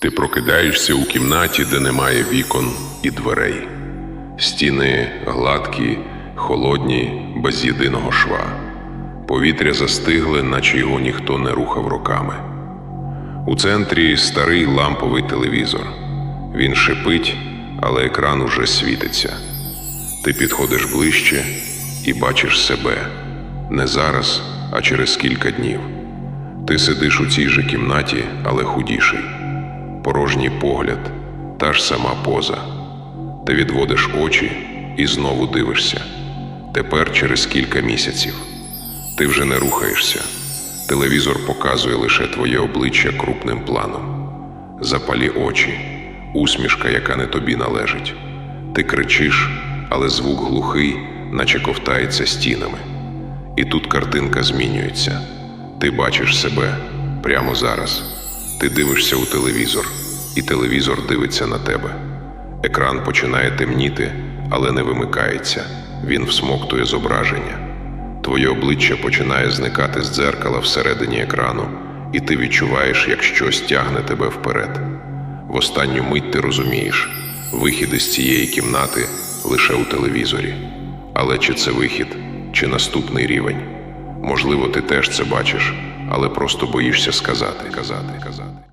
Ти прокидаєшся у кімнаті, де немає вікон і дверей. Стіни гладкі, холодні, без єдиного шва. Повітря застигле, наче його ніхто не рухав роками. У центрі старий ламповий телевізор. Він шипить, але екран уже світиться. Ти підходиш ближче і бачиш себе не зараз, а через кілька днів. Ти сидиш у цій же кімнаті, але худіший. Порожній погляд, та ж сама поза. Ти відводиш очі і знову дивишся. Тепер через кілька місяців. Ти вже не рухаєшся. Телевізор показує лише твоє обличчя крупним планом. Запалі очі, усмішка, яка не тобі належить. Ти кричиш, але звук глухий, наче ковтається стінами. І тут картинка змінюється. Ти бачиш себе прямо зараз. Ти дивишся у телевізор, і телевізор дивиться на тебе. Екран починає темніти, але не вимикається. Він всмоктує зображення. Твоє обличчя починає зникати з дзеркала всередині екрану, і ти відчуваєш, як щось тягне тебе вперед. В останню мить ти розумієш, вихід із цієї кімнати лише у телевізорі. Але чи це вихід, чи наступний рівень? Можливо, ти теж це бачиш, але просто боїшся сказати, казати, казати.